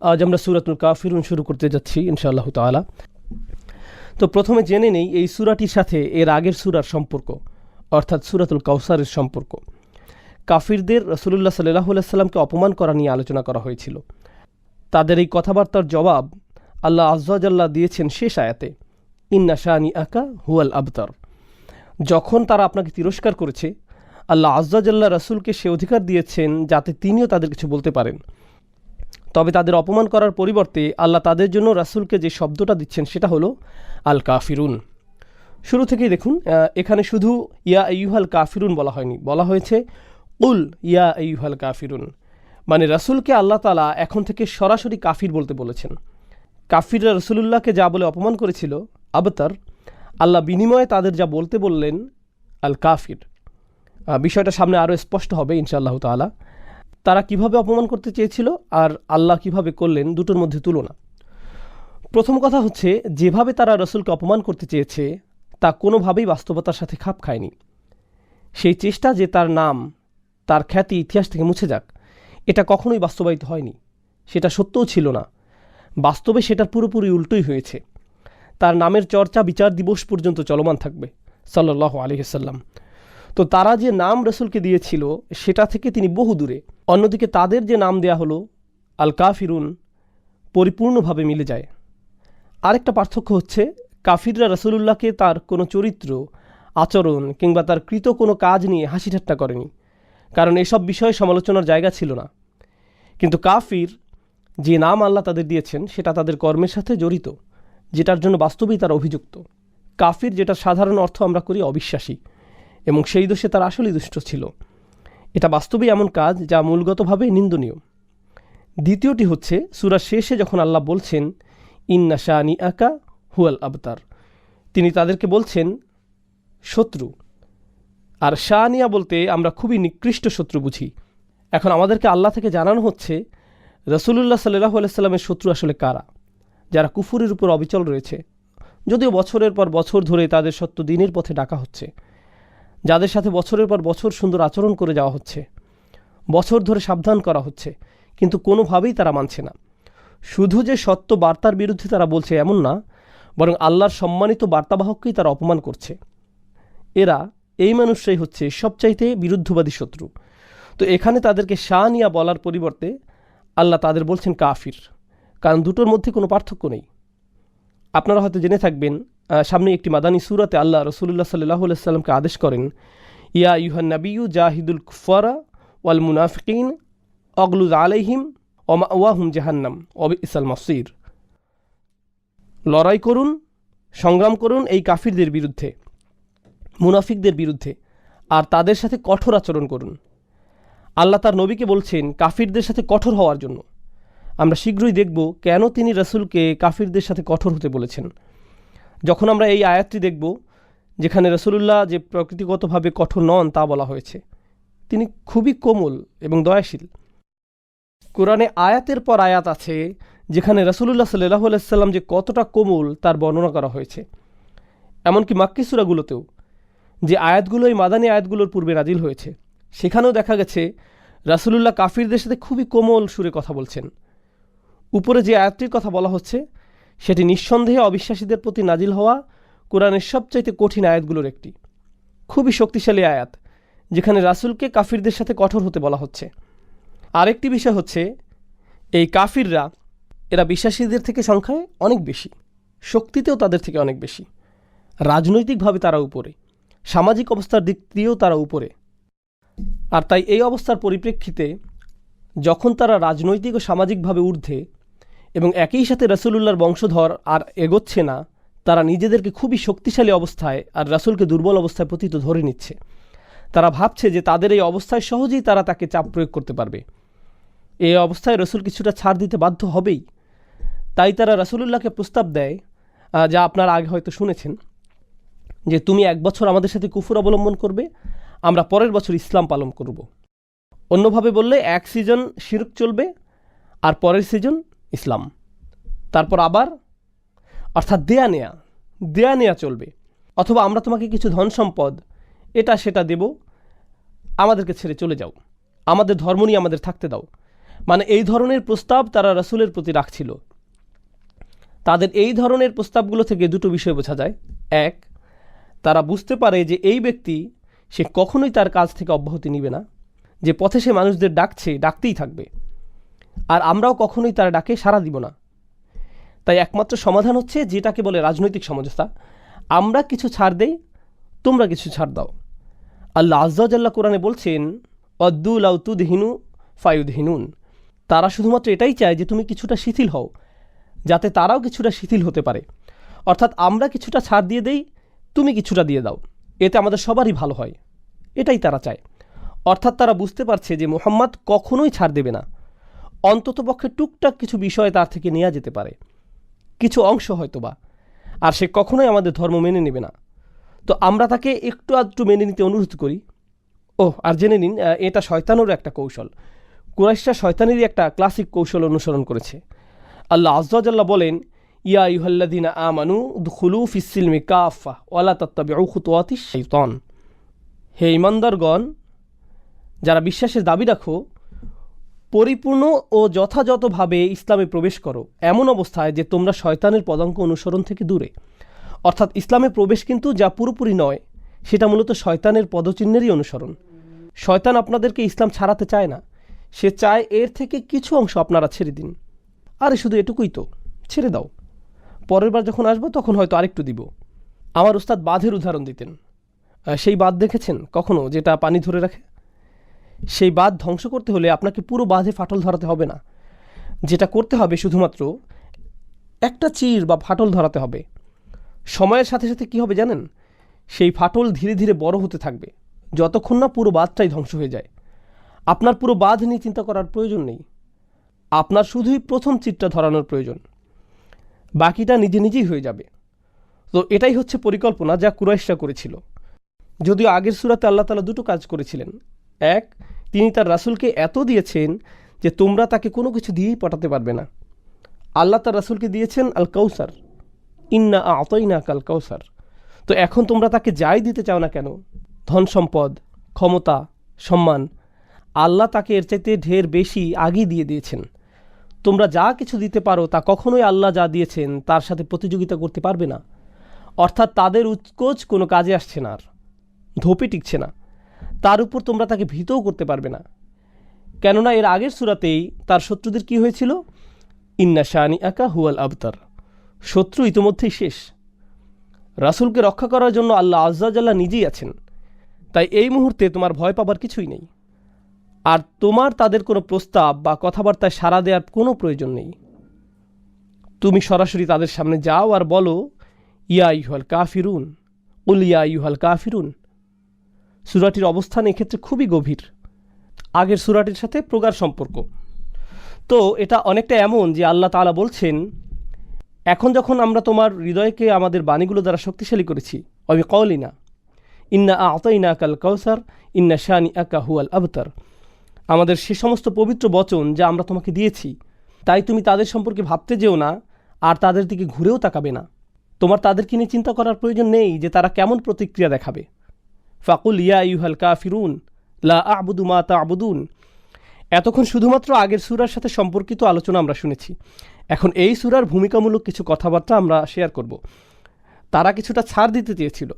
আজ আমরা সুরাতুল কাফিরুন শুরু করতে যাচ্ছি, ইনশাআল্লাহ তাআলা। তো প্রথমে জেনে নেই, এই সুরাটির সাথে এর আগের সুরার সম্পর্ক, অর্থাৎ সুরাতুল কাউসারের সম্পর্ক। কাফিরদের রসুলুল্লাহ সাল্লাহ সাল্লামকে অপমান করা নিয়ে আলোচনা করা হয়েছিল। তাদের এই কথাবার্তার জবাব আল্লাহ আজ্লাহ দিয়েছেন শেষ আয়াতে, ইন্না শাহানি আকা হুয়াল আবতার। যখন তারা আপনাকে তিরস্কার করেছে, আল্লাহ আজ্লাহ রসুলকে সে অধিকার দিয়েছেন যাতে তিনিও তাদের কিছু বলতে পারেন। তবে তাদের অপমান করার পরিবর্তে আল্লাহ তাদের জন্য রাসুলকে যে শব্দটা দিচ্ছেন সেটা হলো আল কাফিরুন শুরু থেকেই দেখুন এখানে শুধু ইয়া ইউহাল কাফিরুন বলা হয়নি, বলা হয়েছে উল ইয়া ইউহাল কাফিরুন। মানে রাসুলকে আল্লাহ তালা এখন থেকে সরাসরি কাফির বলতে বলেছেন। কাফিররা রসুলুল্লাহকে যা বলে অপমান করেছিল, আবতার, আল্লাহ বিনিময়ে তাদের যা বলতে বললেন আল কাফির বিষয়টা সামনে আরও স্পষ্ট হবে ইনশাআল্লাহ তাআলা। তারা কীভাবে অপমান করতে চেয়েছিল আর আল্লাহ কীভাবে করলেন দুটোর মধ্যে তুলনা। প্রথম কথা হচ্ছে, যেভাবে তারা রসুলকে অপমান করতে চেয়েছে, তা কোনোভাবেই বাস্তবতার সাথে খাপ খায়নি। সেই চেষ্টা যে তার নাম, তার খ্যাতি ইতিহাস থেকে মুছে যাক, এটা কখনোই বাস্তবায়িত হয়নি। সেটা সত্যও ছিল না। বাস্তবে সেটার পুরোপুরি উল্টোই হয়েছে। তার নামের চর্চা বিচার দিবস পর্যন্ত চলমান থাকবে সাল্লাহ আলহিসাল্লাম তো তারা যে নাম রসুলকে দিয়েছিল, সেটা থেকে তিনি বহু দূরে। অন্যদিকে তাদের যে নাম দেয়া হলো আল কাফিরুন পরিপূর্ণভাবে মিলে যায়। আরেকটা পার্থক্য হচ্ছে, কাফিররা রসুলুল্লাহকে তার কোনো চরিত্র, আচরণ কিংবা তার কৃত কোনো কাজ নিয়ে হাসি ঠাট্টা করেনি। কারণ এসব বিষয়ে সমালোচনার জায়গা ছিল না। কিন্তু কাফির যে নাম আল্লাহ তাদের দিয়েছেন, সেটা তাদের কর্মের সাথে জড়িত, যেটার জন্য বাস্তবেই তারা অভিযুক্ত। কাফির যেটা সাধারণ অর্থ আমরা করি অবিশ্বাসী। এবং সেই দোষে তারা আসলেই দুষ্ট ছিল। এটা বাস্তবেই এমন কাজ যা মূলগতভাবে নিন্দনীয়। দ্বিতীয়টি হচ্ছে, সুরা শেষে যখন আল্লাহ বলছেন, ইন্না শাহ শাহানি আকা হুয়াল আবতার তিনি তাদেরকে বলছেন, শত্রু আর শাহানিয়া বলতে আমরা খুবই নিকৃষ্ট শত্রু বুঝি। এখন আমাদেরকে আল্লাহ থেকে জানানো হচ্ছে, রসুলুল্লাহ সাল্লাহ আলাইস্লামের শত্রু আসলে কারা, যারা কুফুরের উপর অবিচল রয়েছে। যদিও বছরের পর বছর ধরে তাদের সত্য দিনের পথে ডাকা হচ্ছে। যাদের সাথে বছরের পর বছর সুন্দর আচরণ করে যাওয়া হচ্ছে। বছর ধরে সাবধান করা হচ্ছে, কিন্তু কোনোভাবেই তারা মানছে না। শুধু যে সত্য বার্তার বিরুদ্ধে তারা বলছে এমন না, বরং আল্লাহর সম্মানিত বার্তাবাহককেই তারা অপমান করছে। এরা, এই মানুষরাই হচ্ছে সবচাইতে বিরুদ্ধবাদী শত্রু। তো এখানে তাদেরকে শাহানিয়া বলার পরিবর্তে আল্লাহ তাদের বলছেন কাফির। কারণ দুটোর মধ্যে কোনো পার্থক্য নেই। আপনারা হয়তো জেনে থাকবেন সামনে একটি মাদানী সুরাতে আল্লাহ রসুল্লাহ সাল্লাহ সাল্লামকে আদেশ করেন, ইয়া ইউহান নাবিউ জাহিদুল কুফারা ওয়াল মুনাফিকিন অগলুদ আলাইহিম ওমা ওয়াহুম জাহান্নাম অবি ইসাল মসির। লড়াই করুন, সংগ্রাম করুন এই কাফিরদের বিরুদ্ধে, মুনাফিকদের বিরুদ্ধে, আর তাদের সাথে কঠোর আচরণ করুন। আল্লাহ তার নবীকে বলছেন, কাফিরদের সাথে কঠোর হওয়ার জন্য। আমরা শীঘ্রই দেখব কেন তিনি রসুলকে কাফিরদের সাথে কঠোর হতে বলেছেন। যখন আমরা এই আয়াতটি দেখব, যেখানে রসুলুল্লাহ যে প্রকৃতিগতভাবে কঠোর নন তা বলা হয়েছে, তিনি খুবই কোমল এবং দয়াশীল। কোরআনে আয়াতের পর আয়াত আছে, যেখানে রসুলুল্লাহ সাল্লাহ আলাইসাল্লাম যে কতটা কোমল তার বর্ণনা করা হয়েছে। এমনকি মাক্কি সুরাগুলোতেও, যে আয়াতগুলো এই মাদানী আয়াতগুলোর পূর্বে নাজিল হয়েছে, সেখানেও দেখা গেছে রাসুলুল্লাহ কাফিরদের সাথে খুবই কোমল সুরে কথা বলছেন। উপরে যে আয়াতটির কথা বলা হচ্ছে সেটি নিঃসন্দেহে অবিশ্বাসীদের প্রতি নাজিল হওয়া কোরআনের সবচাইতে কঠিন আয়াতগুলোর একটি। খুবই শক্তিশালী আয়াত, যেখানে রাসুলকে কাফিরদের সাথে কঠোর হতে বলা হচ্ছে। আরেকটি বিষয় হচ্ছে, এই কাফিররা, এরা বিশ্বাসীদের থেকে সংখ্যায় অনেক বেশি, শক্তিতেও তাদের থেকে অনেক বেশি। রাজনৈতিকভাবে তারা উপরে, সামাজিক অবস্থার দিক দিয়েও তারা উপরে। আর তাই এই অবস্থার পরিপ্রেক্ষিতে, যখন তারা রাজনৈতিক ও সামাজিকভাবে ঊর্ধ্বে এবং একই সাথে রসুলুল্লাহর বংশধর আর এগোচ্ছে না, তারা নিজেদেরকে খুবই শক্তিশালী অবস্থায় আর রাসূলকে দুর্বল অবস্থায় পতিত ধরে নিচ্ছে। তারা ভাবছে যে তাদের এই অবস্থায় সহজেই তারা তাকে চাপ প্রয়োগ করতে পারবে। এই অবস্থায় রসুল কিছুটা ছাড় দিতে বাধ্য হবেই। তাই তারা রসুলুল্লাহকে প্রস্তাব দেয় যা আপনারা আগে হয়তো শুনেছেন, যে তুমি এক বছর আমাদের সাথে কুফুর অবলম্বন করবে, আমরা পরের বছর ইসলাম পালন করব। অন্যভাবে বললে, এক সিজন শিরক চলবে আর পরের সিজন ইসলাম। তারপর আবার, অর্থাৎ দেয়া নেয়া দেয়া নেয়া চলবে। অথবা আমরা তোমাকে কিছু ধন সম্পদ, এটা সেটা দেব, আমাদেরকে ছেড়ে চলে যাও। আমাদের ধর্ম নিয়ে আমাদের থাকতে দাও। মানে এই ধরনের প্রস্তাব তারা রাসূলের প্রতি রাখছিল। তাদের এই ধরনের প্রস্তাবগুলো থেকে দুটো বিষয় বোঝা যায়। এক, তারা বুঝতে পারে যে এই ব্যক্তি, সে কখনোই তার কাজ থেকে অব্যাহতি নিবে না। যে পথে সে মানুষদের ডাকছে, ডাকতেই থাকবে। আর আমরাও কখনোই তার ডাকে সাড়া দিব না। তাই একমাত্র সমাধান হচ্ছে যেটাকে বলে রাজনৈতিক সমঝোতা। আমরা কিছু ছাড় দেই, তোমরা কিছু ছাড় দাও। আল্লাহ আজ্জাল্লাহ কোরআনে বলছেন অদ্দুল আউতুদ হিনু ফায়ুদ হিনুন তারা শুধুমাত্র এটাই চায় যে তুমি কিছুটা শিথিল হও, যাতে তারাও কিছুটা শিথিল হতে পারে। অর্থাৎ আমরা কিছুটা ছাড় দিয়ে দেই, তুমি কিছুটা দিয়ে দাও। এতে আমাদের সবারই ভালো হয়। এটাই তারা চায়। অর্থাৎ তারা বুঝতে পারছে যে মোহাম্মদ কখনোই ছাড় দেবে না। অন্ততপক্ষে টুকটাক কিছু বিষয় তার থেকে নেওয়া যেতে পারে। কিছু অংশ হয়তোবা। আর সে কখনোই আমাদের ধর্ম মেনে নেবে না। তো আমরা তাকে একটু আধটু মেনে নিতে অনুরোধ করি। ও আর জেনে নিন এটা শয়তানেরও একটা কৌশল। কুরাইশরা শয়তানেরই একটা ক্লাসিক কৌশল অনুসরণ করেছে। আল্লাহ আজ্জাল্লাহ বলেন, ইয়া ইউহাল্লাদিনা আমানু দুখুলু ফিসিলমি কাফা ওয়ালা তত্তাবি খুতোয়াতি শৈতন হে ইমানদারগণ যারা বিশ্বাসের দাবি রাখো পরিপূর্ণ ও যথাযথভাবে ইসলামে প্রবেশ করো। এমন অবস্থায় যে তোমরা শয়তানের পদাঙ্ক অনুসরণ থেকে দূরে। অর্থাৎ ইসলামে প্রবেশ কিন্তু যা পুরোপুরি নয়, সেটা মূলত শয়তানের পদচিহ্নেরই অনুসরণ। শয়তান আপনাদেরকে ইসলাম ছাড়াতে চায় না। সে চায় এর থেকে কিছু অংশ আপনারা ছেড়ে দিন। আরে, শুধু এটুকুই তো। ছেড়ে দাও। পরের বার যখন আসব, তখন হয়তো আরেকটু দিব। আমার উস্তাদ বাঁধের উদাহরণ দিতেন। সেই বাঁধ দেখেছেন কখনো, যেটা পানি ধরে রাখে? সেই বাঁধ ধ্বংস করতে হলে আপনাকে পুরো বাঁধে ফাটল ধরাতে হবে না। যেটা করতে হবে শুধুমাত্র একটা চির বা ফাটল ধরাতে হবে। সময়ের সাথে সাথে কি হবে জানেন? সেই ফাটল ধীরে ধীরে বড় হতে থাকবে। যতক্ষণ না পুরো বাঁধটাই ধ্বংস হয়ে যায়। আপনার পুরো বাঁধ নিয়ে চিন্তা করার প্রয়োজন নেই। আপনার শুধুই প্রথম চিরটা ধরানোর প্রয়োজন। বাকিটা নিজে নিজেই হয়ে যাবে। তো এটাই হচ্ছে পরিকল্পনা যা কুরাইশরা করেছিল। যদিও আগের সুরাতে আল্লাহ তালা দুটো কাজ করেছিলেন। এক, তিনি তার রাসূলকে এত দিয়েছেন যে তোমরা তাকে কোনো কিছু দিয়েই পটাতে পারবে না। আল্লাহ তার রাসূলকে দিয়েছেন আল কাউসার ইন্না আতইনা কাল কাউসার তো এখন তোমরা তাকে যাই দিতে চাও না কেন? ধন সম্পদ, ক্ষমতা, সম্মান, আল্লাহ তাকে এর চাইতে ঢের বেশি আগেই দিয়ে দিয়েছেন। তোমরা যা কিছু দিতে পারো তা কখনোই আল্লাহ যা দিয়েছেন তার সাথে প্রতিযোগিতা করতে পারবে না। অর্থাৎ তাদের উৎকোচ কোনো কাজে আসছে না আর। ধোপে টিকছে না। তার উপর তোমরা তাকে ভীতও করতে পারবে না। কেননা এর আগের সুরাতেই তার শত্রুদের কি হয়েছিল? ইন্না শানি আকা হুয়াল আবতার। শত্রু ইতোমধ্যেই শেষ। রাসূলকে রক্ষা করার জন্য আল্লাহ আজ্জাজাল্লাহ নিজেই আছেন। তাই এই মুহূর্তে তোমার ভয় পাবার কিছুই নেই। আর তোমার তাদের কোনো প্রস্তাব বা কথাবার্তায় সাড়া দেওয়ার কোনো প্রয়োজন নেই। তুমি সরাসরি তাদের সামনে যাও আর বলো, ইয়া ইউহাল কাফিরুন। উল ইয়া ইউহাল কাফিরুন। সুরাটির অবস্থান এক্ষেত্রে খুবই গভীর। আগের সুরাটির সাথে প্রগাঢ় সম্পর্ক। তো এটা অনেকটা এমন যে আল্লাহ তাআলা বলছেন, এখন যখন আমরা তোমার হৃদয়কে আমাদের বাণীগুলো দ্বারা শক্তিশালী করেছি আমি কওলি না ইন্না আতইনা কাল কৌসার ইন্না শানি আকা হুয়াল আবতার। আমাদের সে সমস্ত পবিত্র বচন যা আমরা তোমাকে দিয়েছি, তাই তুমি তাদের সম্পর্কে ভাবতে যেও না, আর তাদের দিকে ঘুরেও তাকাবে না। তোমার তাদেরকে নিয়ে চিন্তা করার প্রয়োজন নেই যে তারা কেমন প্রতিক্রিয়া দেখাবে। ফাকুল, ইয়া ইউহাল কাফিরুন, লা আবুদু মা তা আবুদুন এতক্ষণ শুধুমাত্র আগের সুরার সাথে সম্পর্কিত আলোচনা আমরা শুনেছি। এখন এই সুরার ভূমিকামূলক কিছু কথাবার্তা আমরা শেয়ার করব। তারা কিছুটা ছাড় দিতে চেয়েছিল।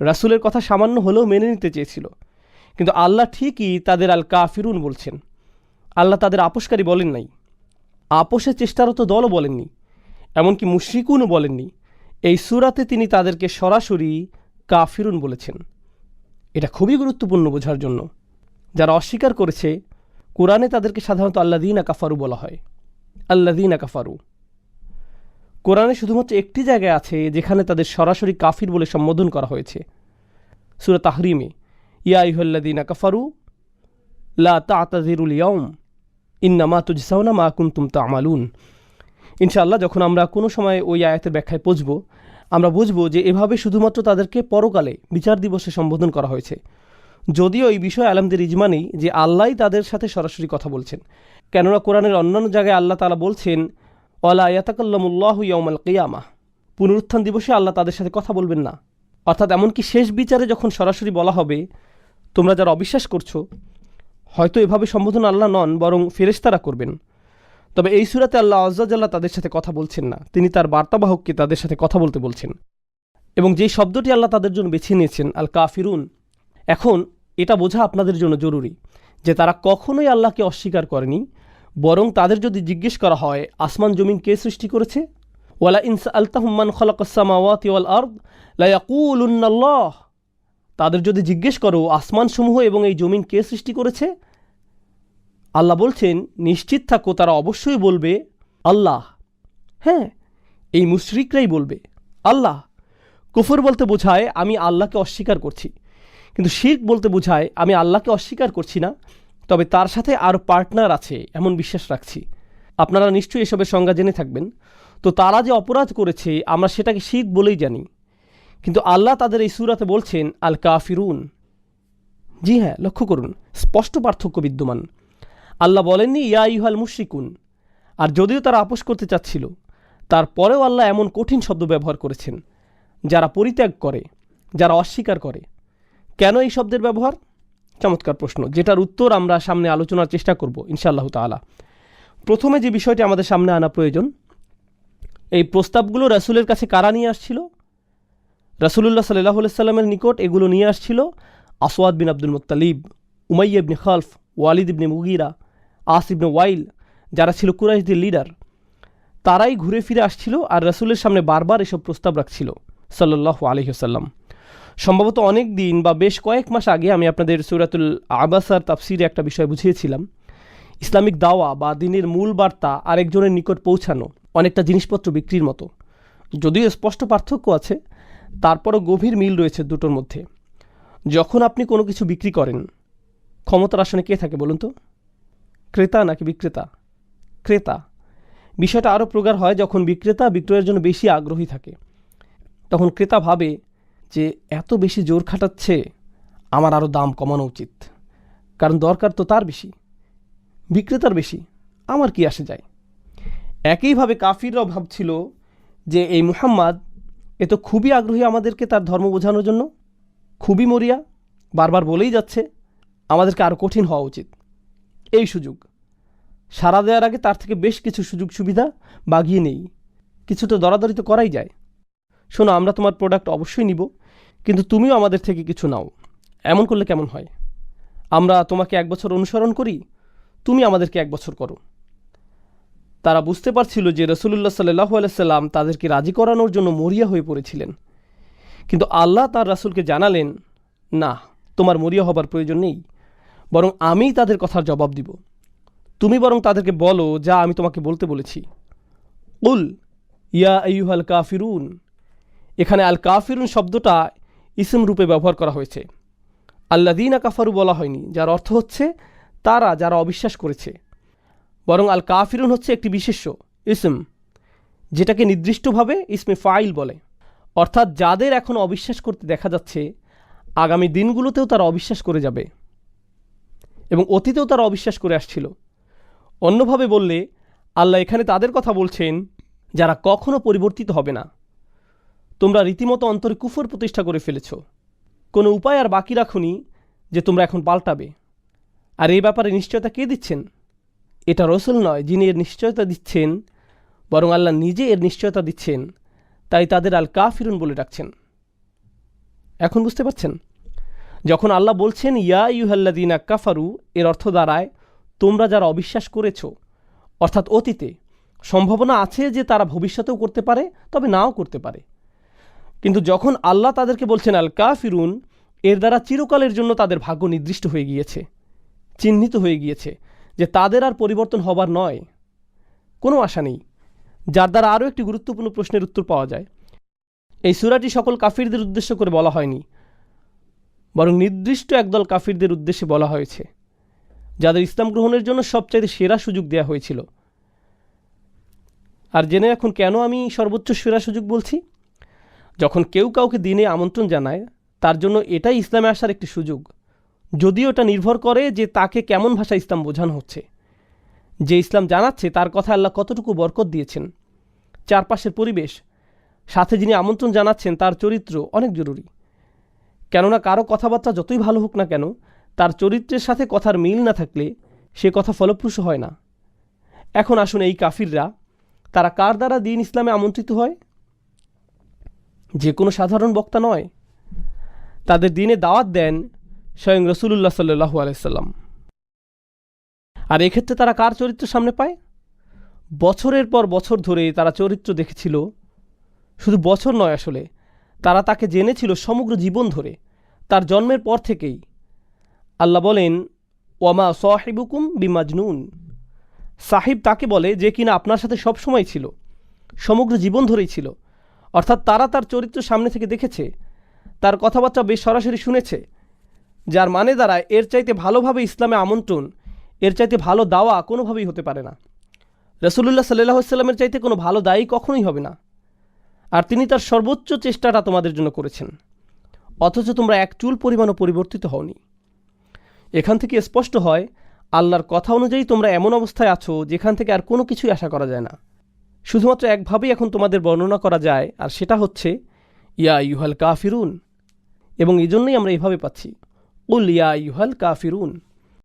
রাসূলের কথা সামান্য হলেও মেনে নিতে চেয়েছিল। কিন্তু আল্লাহ ঠিকই তাদের আল কাফিরুন বলছেন। আল্লাহ তাদের আপোষকারী বলেন নাই। আপোষের চেষ্টারত দলও বলেননি। এমনকি মুশরিকুনও বলেননি। এই সুরাতে তিনি তাদেরকে সরাসরি কাফিরুন বলেছেন। এটা খুবই গুরুত্বপূর্ণ বোঝার জন্য। যারা অস্বীকার করেছে, কোরআনে তাদেরকে সাধারণত আল্লাদিন কাফারু বলা হয়। আল্লাদিন কাফারু। কোরআনে শুধুমাত্র একটি জায়গায় আছে যেখানে তাদের সরাসরি কাফির বলে সম্বোধন করা হয়েছে। সুরা তাহরিমে, ইয়া ইহল্লাদিন কাফারু, লা তাতাজিরুল ইয়ম ইন্নামা তুজসাউনা মা কুন্তুম তামালুন। ইনশাআল্লাহ, যখন আমরা কোনো সময় ওই আয়াতের ব্যাখ্যায় পৌঁছব আমরা বুঝব যে এভাবে শুধুমাত্র তাদেরকে পরকালে বিচার দিবসে সম্বোধন করা হয়েছে। যদিও এই বিষয়ে আলমদের ইজমা নেই যে আল্লাহই তাদের সাথে সরাসরি কথা বলছেন। কেননা কোরআনের অন্যান্য জায়গায় আল্লাহ তালা বলছেন, ওয়ালা ইয়াতাকাল্লামুল্লাহ ইয়াউমাল কিয়ামা। পুনরুত্থান দিবসে আল্লাহ তাদের সাথে কথা বলবেন না। অর্থাৎ এমনকি শেষ বিচারে যখন সরাসরি বলা হবে, তোমরা যারা অবিশ্বাস করছ, হয়তো এভাবে সম্বোধন আল্লাহ নন, বরং ফেরেশতারা করবেন। তবে এই সুরাতে আল্লাহ আজ্জাল্লাহ তাদের সাথে কথা বলছেন না। তিনি তার বার্তাবাহককে তাদের সাথে কথা বলতে বলছেন। এবং যেই শব্দটি আল্লাহ তাদের জন্য বেছে নিয়েছেন, আল কাফিরুন, এখন এটা বোঝা আপনাদের জন্য জরুরি যে তারা কখনোই আল্লাহকে অস্বীকার করেনি, বরং তাদের যদি জিজ্ঞেস করা হয়, আসমান জমিন কে সৃষ্টি করেছে? ওয়ালা ইনসা আলতাহমান খলাকাসমাওয়াতি আর্দ লায়াকুলুন্নাল্লাহ তাদের যদি জিজ্ঞেস করো, আসমানসমূহ এবং এই জমিন কে সৃষ্টি করেছে? আল্লাহ বলছেন, নিশ্চিত থাকো, তারা অবশ্যই বলবে, আল্লাহ। হ্যাঁ এই মুশরিকরাই বলবে, আল্লাহ। কুফর বলতে বোঝায়, আমি আল্লাহকে অস্বীকার করছি। কিন্তু শির্ক বলতে বোঝায়, আমি আল্লাহকে অস্বীকার করছি না, তবে তার সাথে আরও পার্টনার আছে, এমন বিশ্বাস রাখছি। আপনারা নিশ্চয়ই এসবের সংজ্ঞা জেনে থাকবেন। তো তারা যে অপরাধ করেছে, আমরা সেটাকে শির্ক বলেই জানি। কিন্তু আল্লাহ তাদের এই সুরাতে বলছেন, আল কাফিরুন। জি হ্যাঁ লক্ষ্য করুন, স্পষ্ট পার্থক্য বিদ্যমান। আল্লাহ বলেননি, ইয়া ইহাল মুশরিকুন। আর যদিও তারা আপোষ করতে চাচ্ছিল, তারপরেও আল্লাহ এমন কঠিন শব্দ ব্যবহার করেছেন, যারা পরিত্যাগ করে, যারা অস্বীকার করে। কেন এই শব্দের ব্যবহার? চমৎকার প্রশ্ন, যেটার উত্তর আমরা সামনে আলোচনার চেষ্টা করব, ইনশাআল্লাহ তালা প্রথমে যে বিষয়টি আমাদের সামনে আনা প্রয়োজন, এই প্রস্তাবগুলো রাসূলের কাছে কারা নিয়ে আসছিল? রাসূলুল্লাহ সাল্লাহ সাল্লামের নিকট এগুলো নিয়ে আসছিল Aswad bin Abdul Muttalib, Umayyah ibn Khalaf, Walid ibn Mughira As ibn Wail, যারা ছিল কুরাইশদের লিডার তারাই ঘুরে ফিরে আসছিল আর রাসূলের সামনে বারবার এসব প্রস্তাব রাখছিল সাল্লাহ আলহিহসাল্লাম সম্ভবত অনেক দিন বা বেশ কয়েক মাস আগে আমি আপনাদের সুরাতুল আবাসার তাফসিরে একটা বিষয় বুঝিয়েছিলাম। ইসলামিক দাওয়া বা দিনের মূল বার্তা আরেকজনের নিকট পৌঁছানো অনেকটা জিনিসপত্র বিক্রির মতো। যদিও স্পষ্ট পার্থক্য আছে, তারপরও গভীর মিল রয়েছে দুটোর মধ্যে। যখন আপনি কোনো কিছু বিক্রি করেন, ক্ষমতার আসনে কে থাকে বলুন তো? ক্রেতা নাকি বিক্রেতা? ক্রেতা। বিষয়টা আরও প্রগাঢ় হয় যখন বিক্রেতা বিক্রয়ের জন্য বেশি আগ্রহী থাকে। তখন ক্রেতা ভাবে যে, এত বেশি জোর খাটাচ্ছে, আমার আরও দাম কমানো উচিত। কারণ দরকার তো তার বেশি, বিক্রেতার বেশি, আমার কি আসে যায়? একইভাবে কাফিররাও ভাবছিল যে, এই মুহাম্মদ, এ তো খুবই আগ্রহী আমাদেরকে তার ধর্ম বোঝানোর জন্য। খুবই মরিয়া, বারবার বলেই যাচ্ছে, আমাদেরকে আরও কঠিন হওয়া উচিত। এই সুযোগ। সারা দেওয়ার আগে তার থেকে বেশ কিছু সুযোগ সুবিধা বাগিয়ে নেই। কিছু তো দরাদরি তো করাই যায়। শোনো, আমরা তোমার প্রোডাক্ট অবশ্যই নিব, কিন্তু তুমিও আমাদের থেকে কিছু নাও। এমন করলে কেমন হয়? আমরা তোমাকে এক বছর অনুসরণ করি, তুমি আমাদেরকে এক বছর করো। তারা বুঝতে পারছিল যে রসুল্লাহ সাল্লাহ আলাইসাল্লাম তাদেরকে রাজি করানোর জন্য মরিয়া হয়ে পড়েছিলেন। কিন্তু আল্লাহ তার রাসুলকে জানালেন, না, তোমার মরিয়া হবার প্রয়োজন নেই। বরং আমিই তাদের কথার জবাব দিব। তুমি বরং তাদেরকে বলো যা আমি তোমাকে বলতে বলেছি। উল ইয়া আইয়ুহাল কাফিরুন। এখানে আল কাফিরুন শব্দটা ইসম রূপে ব্যবহার করা হয়েছে। আল্লাদিনা কাফারু বলা হয়নি, যার অর্থ হচ্ছে তারা, যারা অবিশ্বাস করেছে। বরং আল কাফিরুন হচ্ছে একটি বিশেষ্য, ইসম, যেটাকে নির্দিষ্টভাবে ইসমে ফাইল বলে। অর্থাৎ যাদের এখন অবিশ্বাস করতে দেখা যাচ্ছে, আগামী দিনগুলোতেও তারা অবিশ্বাস করে যাবে। এবং অতীতেও তারা অবিশ্বাস করে আসছিল। অন্যভাবে বললে, আল্লাহ এখানে তাদের কথা বলছেন যারা কখনো পরিবর্তিত হবে না। তোমরা রীতিমতো অন্তরে কুফর প্রতিষ্ঠা করে ফেলেছ। কোনো উপায় আর বাকি রাখুনি যে তোমরা এখন পাল্টাবে। আর এই ব্যাপারে নিশ্চয়তা কে দিচ্ছেন? এটা রসুল নয় যিনি এর নিশ্চয়তা দিচ্ছেন, বরং আল্লাহ নিজে এর নিশ্চয়তা দিচ্ছেন, তাই তাদের আল কাফিরুন বলে ডাকছেন। এখন বুঝতে পারছেন? যখন আল্লাহ বলছেন, ইয়া ইউহাল্লাদিনা কাফারু এর অর্থ দাঁড়ায়, তোমরা যারা অবিশ্বাস করেছ অর্থাৎ অতীতে, সম্ভাবনা আছে যে তারা ভবিষ্যতেও করতে পারে, তবে নাও করতে পারে। কিন্তু যখন আল্লাহ তাদেরকে বলছেন, আল কাফিরুন এর দ্বারা চিরকালের জন্য তাদের ভাগ্য নির্দিষ্ট হয়ে গিয়েছে, চিহ্নিত হয়ে গিয়েছে, যে তাদের আর পরিবর্তন হবার নয়। কোনো আশা নেই, যার দ্বারা আরও একটি গুরুত্বপূর্ণ প্রশ্নের উত্তর পাওয়া যায়। এই সুরাটি সকল কাফিরদের উদ্দেশ্য করে বলা হয়নি। বরং নির্দিষ্ট একদল কাফিরদের উদ্দেশ্যে বলা হয়েছে, যাদের ইসলাম গ্রহণের জন্য সবচাইতে সেরা সুযোগ দেওয়া হয়েছিল। আর জেনে এখন কেন আমি সর্বোচ্চ সেরা সুযোগ বলছি? যখন কেউ কাউকে দিনে আমন্ত্রণ জানায়, তার জন্য এটাই ইসলামে আসার একটি সুযোগ। যদিও এটা নির্ভর করে যে তাকে কেমন ভাষা ইসলাম বোঝানো হচ্ছে। যে ইসলাম জানাচ্ছে, তার কথা আল্লাহ কতটুকু বরকত দিয়েছেন। চারপাশের পরিবেশ, সাথে যিনি আমন্ত্রণ জানাচ্ছেন, তার চরিত্র অনেক জরুরি। কেননা কারও কথাবার্তা যতই ভালো হোক না কেন, তার চরিত্রের সাথে কথার মিল না থাকলে সে কথা ফলপ্রসূ হয় না। এখন আসুন এই কাফিররা, তারা কার দ্বারা দিন ইসলামে আমন্ত্রিত হয়? যে কোনো সাধারণ বক্তা নয়। তাদের দিনে দাওয়াত দেন স্বয়ং রসুল্লাহ সাল্লু আলাইসাল্লাম আর এক্ষেত্রে তারা কার চরিত্র সামনে পায়? বছরের পর বছর ধরে তারা চরিত্র দেখেছিল। শুধু বছর নয় আসলে তারা তাকে জেনেছিল সমগ্র জীবন ধরে। তার জন্মের পর থেকেই। আল্লাহ বলেন, ওয়ামা সাহিবুকুম বিমাজনুন। সাহিব তাকে বলে যে কিনা আপনার সাথে সবসময় ছিল, সমগ্র জীবন ধরেই ছিল। অর্থাৎ তারা তার চরিত্র সামনে থেকে দেখেছে, তার কথাবার্তা বেশ সরাসরি শুনেছে, যার মানে দাঁড়ায় এর চাইতে ভালোভাবে ইসলামে আমন্ত্রণ, এর চাইতে ভালো দাওয়া কোনোভাবেই হতে পারে না। রসুল্লাহ সাল্লাহ সাল্লামের চাইতে কোনো ভালো দায়ী কখনোই হবে না। আর তিনি তার সর্বোচ্চ চেষ্টাটা তোমাদের জন্য করেছেন। অথচ তোমরা এক চুল পরিমাণও পরিবর্তিত হওনি। এখান থেকে স্পষ্ট হয়, আল্লাহর কথা অনুযায়ী তোমরা এমন অবস্থায় আছো যেখান থেকে আর কোনো কিছুই আশা করা যায় না। শুধুমাত্র একভাবেই এখন তোমাদের বর্ণনা করা যায়, আর সেটা হচ্ছে, ইয়া ইউহাল কাফিরুন। এবং এই জন্যই আমরা এভাবে পাচ্ছি, উল ইয়া ইউহাল কাফিরুন।